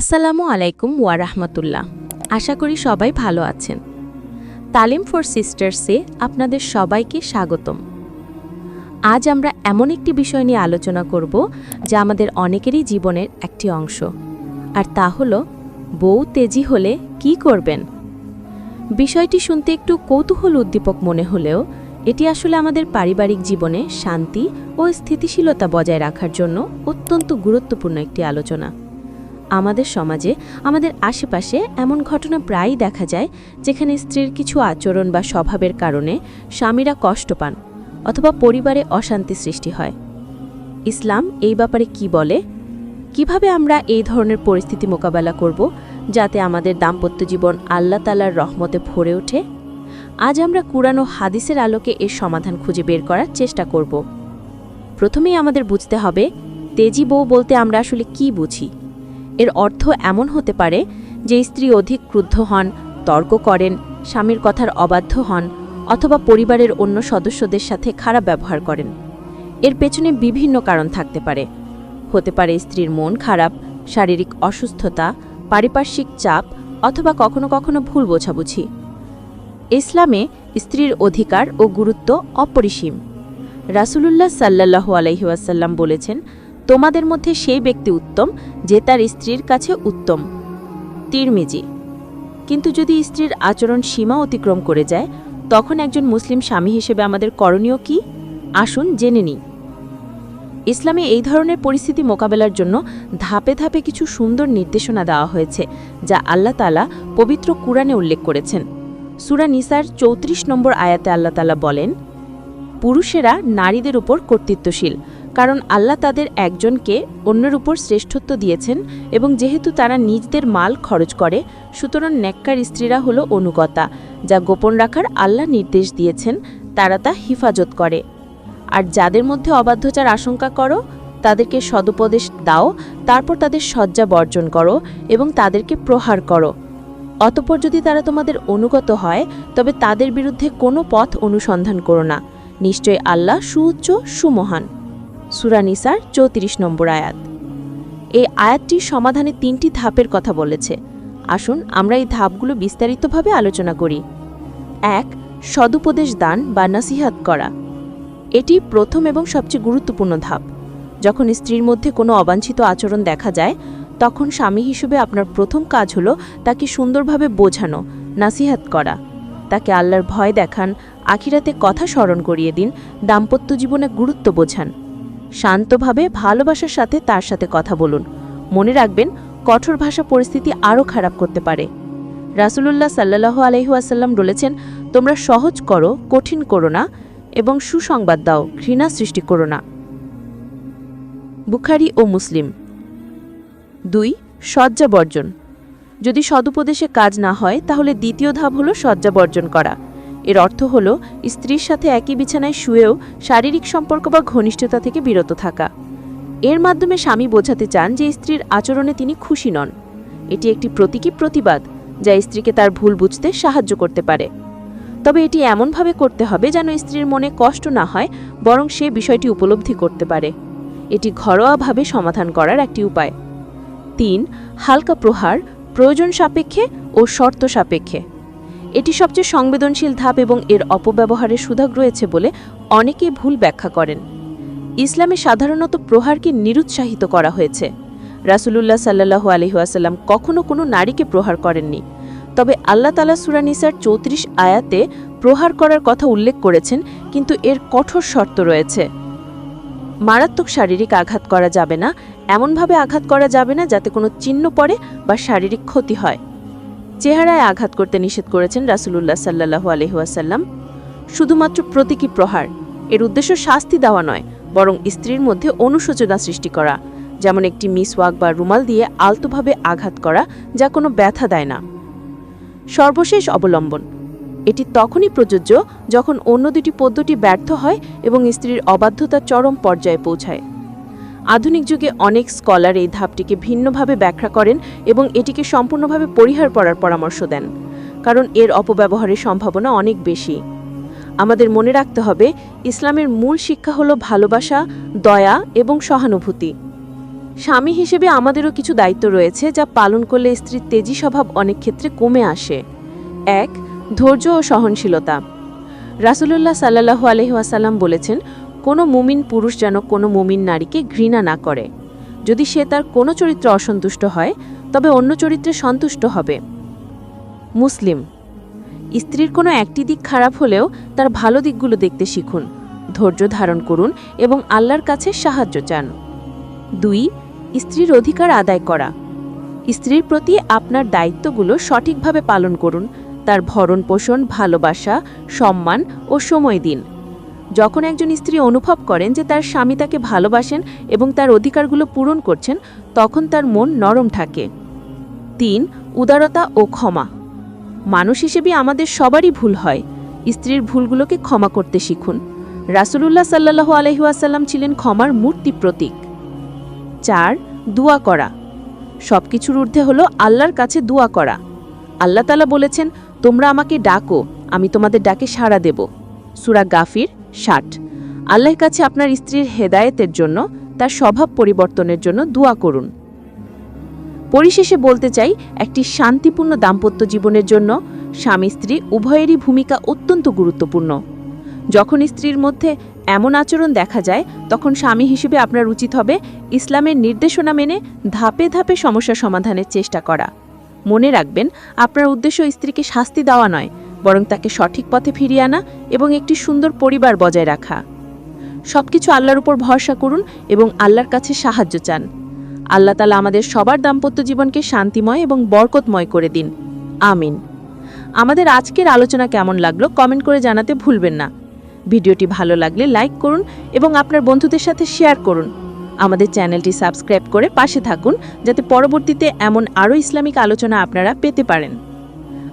আসসালামু আলাইকুম ওয়ারাহমাতুল্লাহ আশা করি সবাই ভালো আছেন। তালিম ফর সিস্টার্সে আপনাদের সবাইকে স্বাগতম। আজ আমরা এমন একটি বিষয় নিয়ে আলোচনা করব যা আমাদের অনেকেরই জীবনের একটি অংশ। আর তা হলো, বউ তেজি হলে কি করবেন? বিষয়টি শুনতে একটু কৌতূহল উদ্দীপক মনে হলেও, এটি আসলে আমাদের পারিবারিক জীবনে শান্তি ও স্থিতিশীলতা বজায় রাখার জন্য অত্যন্ত গুরুত্বপূর্ণ একটি আলোচনা। আমাদের সমাজে, আমাদের আশেপাশে এমন ঘটনা প্রায়ই দেখা যায় যেখানে স্ত্রীর কিছু আচরণ বা স্বভাবের কারণে স্বামীরা কষ্ট পান অথবা পরিবারে অশান্তি সৃষ্টি হয়। ইসলাম এই ব্যাপারে কি বলে? কীভাবে আমরা এই ধরনের পরিস্থিতি মোকাবেলা করব যাতে আমাদের দাম্পত্য জীবন আল্লাহ তালার রহমতে ভরে ওঠে? আজ আমরা কুরআন ও হাদিসের আলোকে এর সমাধান খুঁজে বের করার চেষ্টা করব। প্রথমেই আমাদের বুঝতে হবে, তেজি বউ বলতে আমরা আসলে কি বুঝি? এর অর্থ এমন হতে পারে যে স্ত্রী অধিক ক্রুদ্ধ হন, তর্ক করেন, স্বামীর কথার অবাধ্য হন অথবা পরিবারের অন্য সদস্যদের সাথে খারাপ ব্যবহার করেন। এর পেছনে বিভিন্ন কারণ থাকতে পারে। হতে পারে স্ত্রীর মন খারাপ, শারীরিক অসুস্থতা, পারিপার্শ্বিক চাপ অথবা কখনো কখনো ভুল বোঝাবুঝি। ইসলামে স্ত্রীর অধিকার ও গুরুত্ব অপরিসীম। রাসূলুল্লাহ সাল্লাল্লাহু আলাইহি ওয়াসাল্লাম বলেছেন তোমাদের মধ্যে সেই ব্যক্তি উত্তম যে তার স্ত্রীর কাছে উত্তম। তিরমিজি, কিন্তু যদি স্ত্রীর আচরণ সীমা অতিক্রম করে যায়, তখন একজন মুসলিম স্বামী হিসেবে আমাদের করণীয় কি? আসুন জেনে নিই। ইসলামে এই ধরনের পরিস্থিতি মোকাবেলার জন্য ধাপে ধাপে কিছু সুন্দর নির্দেশনা দেওয়া হয়েছে, যা আল্লাহ তালা পবিত্র কুরআনে উল্লেখ করেছেন। সুরা নিসার চৌত্রিশ নম্বর আয়াতে আল্লাহ তালা বলেন, পুরুষেরা নারীদের উপর কর্তৃত্বশীল। কারণ আল্লাহ তাদের একজনকে অন্যের উপর শ্রেষ্ঠত্ব দিয়েছেন এবং যেহেতু তারা নিজদের মাল খরচ করে, সুতরাং নেককার স্ত্রীরা হলো অনুগতা, যা গোপন রাখার আল্লাহ নির্দেশ দিয়েছেন, তারা তা হিফাজত করে। আর যাদের মধ্যে অবাধ্যচার আশঙ্কা করো, তাদেরকে সদুপদেশ দাও, তারপর তাদের শয্যা বর্জন করো এবং তাদেরকে প্রহার করো। অতপর যদি তারা তোমাদের অনুগত হয়, তবে তাদের বিরুদ্ধে কোনো পথ অনুসন্ধান করো না। নিশ্চয় আল্লাহ সুউচ্চ, সুমহান। সুরানিসার চৌত্রিশ নম্বর আয়াত। এই আয়াতটির সমাধানে তিনটি ধাপের কথা বলেছে। আসুন আমরা এই ধাপগুলো বিস্তারিতভাবে আলোচনা করি। এক, সদুপদেশ দান বা নাসিহাত করা। এটি প্রথম এবং সবচেয়ে গুরুত্বপূর্ণ ধাপ। যখন স্ত্রীর মধ্যে কোনো অবাঞ্ছিত আচরণ দেখা যায়, তখন স্বামী হিসেবে আপনার প্রথম কাজ হলো তাকে সুন্দরভাবে বোঝানো, নাসিহাত করা। তাকে আল্লাহর ভয় দেখান, আখিরাতে কথা স্মরণ করিয়ে দিন, দাম্পত্য জীবনে গুরুত্ব বোঝান। শান্তভাবে ভালোবাসার সাথে তার সাথে কথা বলুন। মনে রাখবেন, কঠোর ভাষা পরিস্থিতি আরও খারাপ করতে পারে। রাসুলুল্লাহ সাল্লাহ আলহিহাসাল্লাম বলেছেন, তোমরা সহজ করো, কঠিন করো না এবং সুসংবাদ দাও, ঘৃণা সৃষ্টি করো না। বুখারি ও মুসলিম। দুই, শয্যা বর্জন। যদি সদুপদেশে কাজ না হয়, তাহলে দ্বিতীয় ধাপ হলো শয্যা বর্জন করা। এর অর্থ হল, স্ত্রীর সাথে একই বিছানায় শুয়েও শারীরিক সম্পর্ক বা ঘনিষ্ঠতা থেকে বিরত থাকা। এর মাধ্যমে স্বামী বোঝাতে চান যে স্ত্রীর আচরণে তিনি খুশি নন। এটি একটি প্রতীকী প্রতিবাদ, যা স্ত্রীকে তার ভুল বুঝতে সাহায্য করতে পারে। তবে এটি এমনভাবে করতে হবে যেন স্ত্রীর মনে কষ্ট না হয়, বরং সে বিষয়টি উপলব্ধি করতে পারে। এটি ঘরোয়াভাবে সমাধান করার একটি উপায়। তিন, হালকা প্রহার, প্রয়োজন সাপেক্ষে ও শর্ত সাপেক্ষে। এটি সবচেয়ে সংবেদনশীল ধাপ এবং এর অপব্যবহারের সুধাগ রয়েছে বলে অনেকে ভুল ব্যাখ্যা করেন। ইসলামে সাধারণত প্রহারকে নিরুৎসাহিত করা হয়েছে। রাসুলুল্লাহ সাল্লাহু আলহিহাসাল্লাম কখনও কোনো নারীকে প্রহার করেননি। তবে আল্লাহ তালা সুরানিসার চৌত্রিশ আয়াতে প্রহার করার কথা উল্লেখ করেছেন, কিন্তু এর কঠোর শর্ত রয়েছে। মারাত্মক শারীরিক আঘাত করা যাবে না, এমনভাবে আঘাত করা যাবে না যাতে কোনো চিহ্ন পড়ে বা শারীরিক ক্ষতি হয়। চেহারায় আঘাত করতে নিষেধ করেছেন রাসুলুল্লাহ সাল্লাহু আলহিহাসাল্লাম শুধুমাত্র প্রতীকী প্রহার। এর উদ্দেশ্য শাস্তি দেওয়া নয়, বরং স্ত্রীর মধ্যে অনুশোচনা সৃষ্টি করা, যেমন একটি মিসওয়াক বা রুমাল দিয়ে আলতোভাবে আঘাত করা, যা কোনো ব্যথা দেয় না। সর্বশেষ অবলম্বন। এটি তখনই প্রযোজ্য যখন অন্য দুটি পদ্ধতি ব্যর্থ হয় এবং স্ত্রীর অবাধ্যতা চরম পর্যায়ে পৌঁছায়। আধুনিক যুগে অনেক স্কলার এই ধাপটিকে ভিন্নভাবে ব্যাখ্যা করেন এবং এটিকে সম্পূর্ণভাবে পরিহার করার পরামর্শ দেন, কারণ এর অপব্যবহারের সম্ভাবনা অনেক বেশি। আমাদের মনে রাখতে হবে, ইসলামের মূল শিক্ষা হলো ভালোবাসা, দয়া এবং সহানুভূতি। স্বামী হিসেবে আমাদেরও কিছু দায়িত্ব রয়েছে যা পালন করলে স্ত্রীর তেজি স্বভাব অনেক ক্ষেত্রে কমে আসে। এক, ধৈর্য ও সহনশীলতা। রাসুলুল্লাহ সাল্লাহু আলহিহাসাল্লাম বলেছেন কোনো মুমিন পুরুষ যেন কোনো মুমিন নারীকে ঘৃণা না করে। যদি সে তার কোনো চরিত্রে অসন্তুষ্ট হয়, তবে অন্য চরিত্রে সন্তুষ্ট হবে। মুসলিম, স্ত্রীর কোনো একটি দিক খারাপ হলেও তার ভালো দিকগুলো দেখতে শিখুন, ধৈর্য ধারণ করুন এবং আল্লাহর কাছে সাহায্য চান। দুই, স্ত্রীর অধিকার আদায় করা। স্ত্রীর প্রতি আপনার দায়িত্বগুলো সঠিকভাবে পালন করুন। তার ভরণ পোষণ ভালোবাসা, সম্মান ও সময় দিন। যখন একজন স্ত্রী অনুভব করেন যে তার স্বামী তাকে ভালোবাসেন এবং তার অধিকারগুলো পূরণ করছেন, তখন তার মন নরম থাকে। তিন, উদারতা ও ক্ষমা। মানুষ হিসেবে আমাদের সবারই ভুল হয়। স্ত্রীর ভুলগুলোকে ক্ষমা করতে শিখুন। রাসুলুল্লাহ সাল্লাহু আলহিউসাল্লাম ছিলেন ক্ষমার মূর্তি প্রতীক। চার, দোয়া করা। সব কিছুর ঊর্ধ্বে হলো আল্লাহর কাছে দোয়া করা। আল্লাহ তালা বলেছেন, তোমরা আমাকে ডাকো, আমি তোমাদের ডাকে সাড়া দেব। সুরা গাফির ষাট। আল্লাহর কাছে আপনার স্ত্রীর হেদায়েতের জন্য, তার স্বভাব পরিবর্তনের জন্য দোয়া করুন। পরিশেষে বলতে চাই, একটি শান্তিপূর্ণ দাম্পত্য জীবনের জন্য স্বামী স্ত্রী উভয়েরই ভূমিকা অত্যন্ত গুরুত্বপূর্ণ। যখন স্ত্রীর মধ্যে এমন আচরণ দেখা যায়, তখন স্বামী হিসেবে আপনার উচিত হবে ইসলামের নির্দেশনা মেনে ধাপে ধাপে সমস্যা সমাধানের চেষ্টা করা। মনে রাখবেন, আপনার উদ্দেশ্য স্ত্রীকে শাস্তি দেওয়া নয় বরং তাকে সঠিক পথে ফিরিয়ে আনা এবং একটি সুন্দর পরিবার বজায় রাখা। সব কিছু আল্লাহর উপর ভরসা করুন এবং আল্লাহর কাছে সাহায্য চান। আল্লাহ তালা আমাদের সবার দাম্পত্য জীবনকে শান্তিময় এবং বরকতময় করে দিন। আমিন। আমাদের আজকের আলোচনা কেমন লাগল কমেন্ট করে জানাতে ভুলবেন না। ভিডিওটি ভালো লাগলে লাইক করুন এবং আপনার বন্ধুদের সাথে শেয়ার করুন। আমাদের চ্যানেলটি সাবস্ক্রাইব করে পাশে থাকুন, যাতে পরবর্তীতে এমন আরও ইসলামিক আলোচনা আপনারা পেতে পারেন।